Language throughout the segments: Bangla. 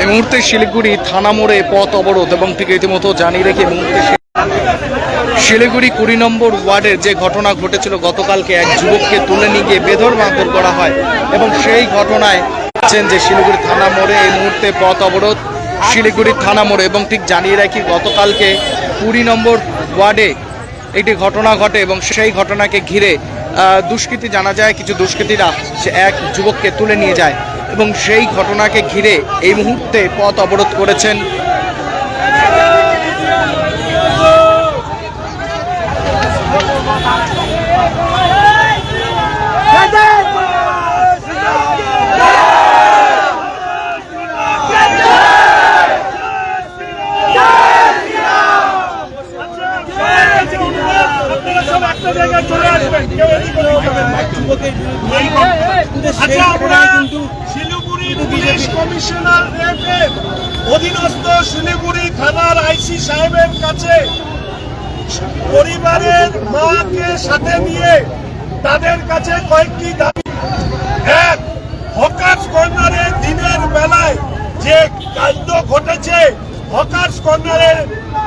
এই মুহূর্তে শিলিগুড়ি থানা মোড়ে পথ অবরোধ এবং ঠিক রীতিমতো জানিয়ে রেখে মুহূর্তে শিলিগুড়ি কুড়ি নম্বর ওয়ার্ডের যে ঘটনা ঘটেছিল, গতকালকে এক যুবককে তুলে নিয়ে গিয়ে বেধর মারধর করা হয় এবং সেই ঘটনায় বলছেন যে শিলিগুড়ি থানা মোড়ে এই মুহূর্তে পথ অবরোধ শিলিগুড়ি থানা মোড়ে এবং ঠিক জানিয়ে রাখি গতকালকে কুড়ি নম্বর ওয়ার্ডে একটি ঘটনা ঘটে এবং সেই ঘটনাকে ঘিরে দুষ্কৃতী জানা যায়, কিছু দুষ্কৃতীরা এক যুবককে তুলে নিয়ে যায়। এবং সেই ঘটনাকে ঘিরে এই মুহূর্তে পথ অবরোধ করেছেন জায়গায় চলে আসবেন কেউ এদিকে যাবেন না। আচ্ছা আমরা শিলিগুড়ি পুলিশ কমিশনার এর অধীনস্থ শিলিগুড়ি থানার আইসি সাহেবের কাছে পরিবারের মাকে সাথে নিয়ে তাদের কাছে কয়েকটি দাবি। এক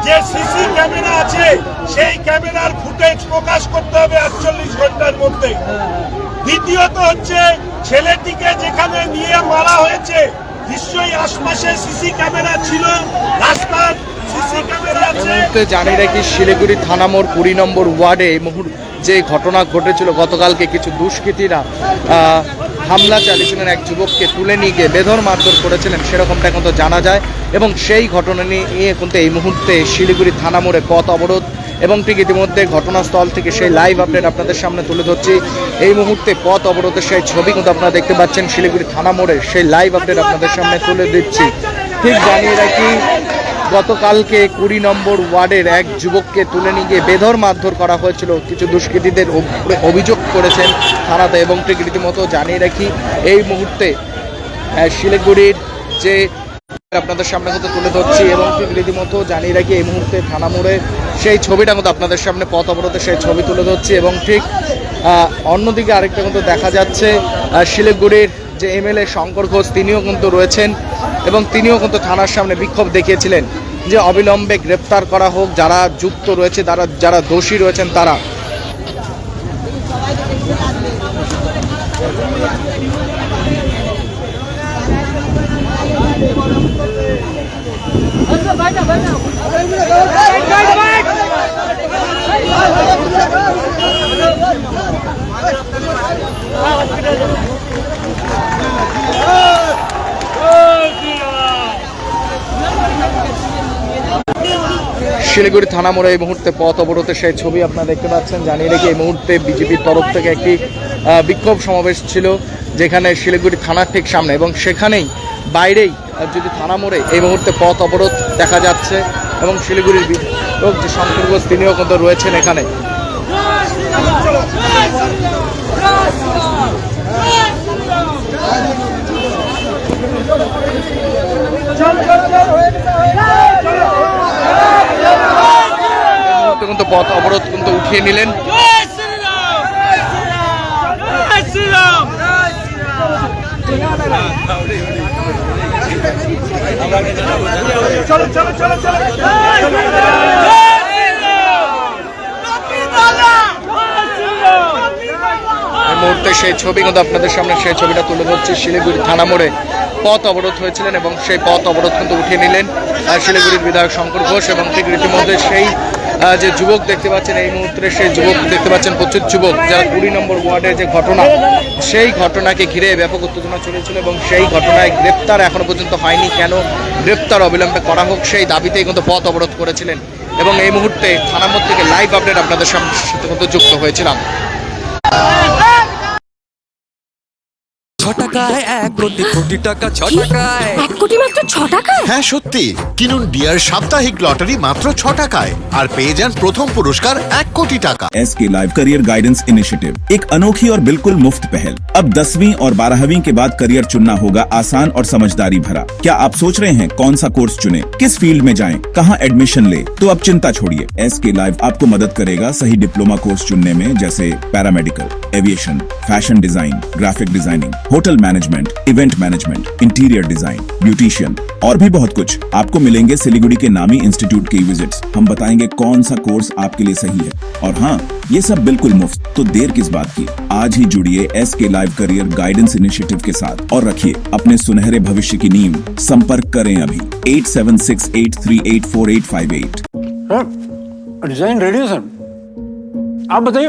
যে সিসি ক্যামেরা আছে, সেই ক্যামেরার ফুটেজ প্রকাশ করতে হবে আটচল্লিশ ঘণ্টার মধ্যে। দ্বিতীয়ত হচ্ছে, ছেলেটিকে যেখানে নিয়ে মারা হয়েছে, নিশ্চয়ই আশপাশে সিসি ক্যামেরা ছিল, রাস্তার সিসি ক্যামেরা জানিয়ে রাখি, শিলিগুড়ি থানা মোড় কুড়ি নম্বর ওয়ার্ডে এই মুহূর্তে যে ঘটনা ঘটেছিল, গতকালকে কিছু দুষ্কৃতীরা হামলা চালিয়েছিলেন এক যুবককে তুলে নিয়ে গিয়ে বেধর মারধর করেছিলেন, সেরকমটা এখন তো জানা যায়। এবং সেই ঘটনা নিয়ে কিন্তু এই মুহূর্তে শিলিগুড়ি থানা মোড়ে পথ অবরোধ এবং ঠিক ইতিমধ্যে ঘটনাস্থল থেকে সেই লাইভ আপডেট আপনাদের সামনে তুলে ধরছি। এই মুহূর্তে পথ অবরোধের সেই ছবি কিন্তু আপনারা দেখতে পাচ্ছেন, শিলিগুড়ি থানা মোড়ে সেই লাইভ আপডেট আপনাদের সামনে তুলে দিচ্ছি। ঠিক জানিয়ে রাখি গতকালকে কুড়ি নম্বর ওয়ার্ডের এক যুবককে তুলে নিয়ে গিয়ে বেধর মারধর করা হয়েছিল। কিছু দুষ্কৃতীদের অভিযোগ করেছেন থানাতে এবং ঠিক রীতিমতো জানিয়ে রাখি, এই মুহূর্তে শিলিগুড়ির যে আপনাদের সামনে কিন্তু তুলে ধরছি এবং ঠিক রীতিমতো জানিয়ে রাখি, এই মুহূর্তে থানা মোড়ে সেই ছবিটা কিন্তু আপনাদের সামনে পথ অবরোধে সেই ছবি তুলে ধরছি এবং ঠিক অন্যদিকে আরেকটা কিন্তু দেখা যাচ্ছে শিলিগুড়ির যে এমএলএ শঙ্কর ঘোষ, তিনিও কিন্তু রয়েছেন এবং তিনিও কিন্তু থানার সামনে বিক্ষোভ দেখিয়েছিলেন যে অবিলম্বে গ্রেপ্তার করা হোক, যারা যুক্ত রয়েছে তারা যারা দোষী রয়েছেন তারা। শিলিগুড়ি থানা মোড়ে এই মুহূর্তে পথ অবরোধের সেই ছবি আপনারা দেখতে পাচ্ছেন জানিয়ে রেখে এই মুহূর্তে বিজেপির তরফ থেকে একটি বিক্ষোভ সমাবেশ ছিল যেখানে শিলিগুড়ি থানার ঠিক সামনে এবং সেখানেই বাইরেই যদি থানা মোড়ে এই মুহূর্তে পথ অবরোধ দেখা যাচ্ছে এবং শিলিগুড়ির বিধায়ক যে শঙ্কর তিনিও কিন্তু রয়েছেন এখানে এই মুহূর্তে কিন্তু পথ অবরোধ কিন্তু উঠিয়ে নিলেন। মুহূর্তে সেই ছবি কিন্তু আপনাদের সামনে, সেই ছবিটা তুলে ধরছি শিলিগুড়ি থানা মোড়ে। পথ অবরোধ হয়েছিলেন এবং সেই পথ অবরোধ কিন্তু উঠিয়ে নিলেন। শিলিগুড়ির বিধায়ক শঙ্কর ঘোষ এবং ঠিক রীতিমধ্যে সেই যে যুবক দেখতে পাচ্ছেন, এই মুহূর্তে সেই যুবক দেখতে পাচ্ছেন প্রচুর যুবক, যারা কুড়ি নম্বর ওয়ার্ডের যে ঘটনা, সেই ঘটনাকে ঘিরে ব্যাপক উত্তেজনা চলেছিল এবং সেই ঘটনায় গ্রেপ্তার এখনও পর্যন্ত হয়নি। কেন গ্রেপ্তার অবিলম্বে করা হোক, সেই দাবিতেই কিন্তু পথ অবরোধ করেছিলেন। এবং এই মুহূর্তে থানার মধ্যে থেকে লাইভ আপডেট আপনাদের সামনে কিন্তু যুক্ত হয়েছিলাম। টাকায় এক কোটি কোটি টাকা ছ টাকায় এক কোটি মাত্র ছ টাকায় হ্যাঁ সত্যি কিনুন ডিয়ার সাপ্তাহিক লটারি মাত্র ছ টাকায় আর পেয়ে যান প্রথম পুরস্কার এক কোটি টাকা एस के लाइव करियर गाइडेंस इनिशिएटिव एक अनोखी और बिल्कुल मुफ्त पहल अब दसवीं और बारहवीं के बाद करियर चुनना होगा आसान और समझदारी भरा क्या आप सोच रहे हैं कौन सा कोर्स चुने किस फील्ड में जाएं, कहां एडमिशन ले तो अब चिंता छोड़िए एस के लाइव आपको मदद करेगा सही डिप्लोमा कोर्स चुनने में जैसे paramedical aviation fashion design graphic designing hotel management event management interior design beautician और भी बहुत कुछ। आपको मिलेंगे सिलीगुड़ी के नामी इंस्टीट्यूट के विजिट्स हम बताएँगे कौन सा कोर्स आपके लिए सही है। और हाँ ये सब बिल्कुल मुफ़्त। तो देर किस बात की? आज ही जुड़िए एस के लाइव करियर गाइडेंस इनिशिएटिव के साथ। और रखिए अपने सुनहरे भविष्य की नींव। संपर्क करें अभी। Eight seven six eight three eight four eight five eight. Design ready है सर। आप बताइए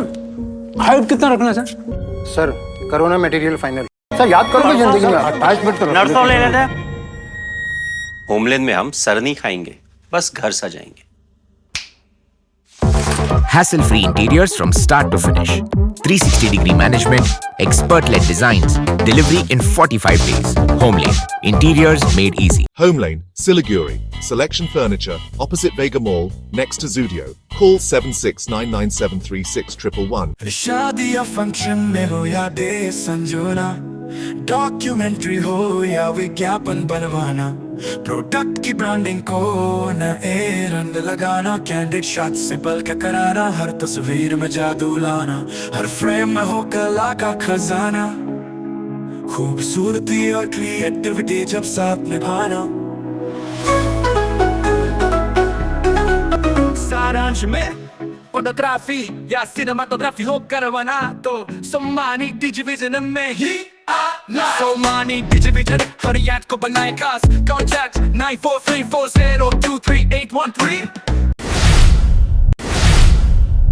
हाइट कितना रखना है सर? सर करो ना मटेरियल फाइनल सर याद करोगे ज़िंदगी में अटैचमेंट तो नर्सों ले लेते होमलैंड में हम सर नहीं खाएँगे बस घर सजाएँगे Hassle free interiors from start to finish. 360 degree management, expert led designs, delivery in 45 days. Homelane, interiors made easy. Home Lane, Siliguri. Selection Furniture, opposite Vega Mall, next to Zudio. Call 7699736111. Documentary हो या विज्ञापन बनवाना प्रोडक्ट की ब्रांडिंग को न ए रंग लगाना कैंडिड शॉट से पल के कराना हर तस्वीर में जादू लाना हर फ्रेम में हो कला का खजाना खूबसूरती और क्रिएटिविटी जब साथ निभाना सारांश में फोटोग्राफी या सिनेमाटोग्राफी हो करवाना तो सम्मानी डिजिविजन में ही So money, DJ Vision, hurry at Kobanaikas Contact 9434023813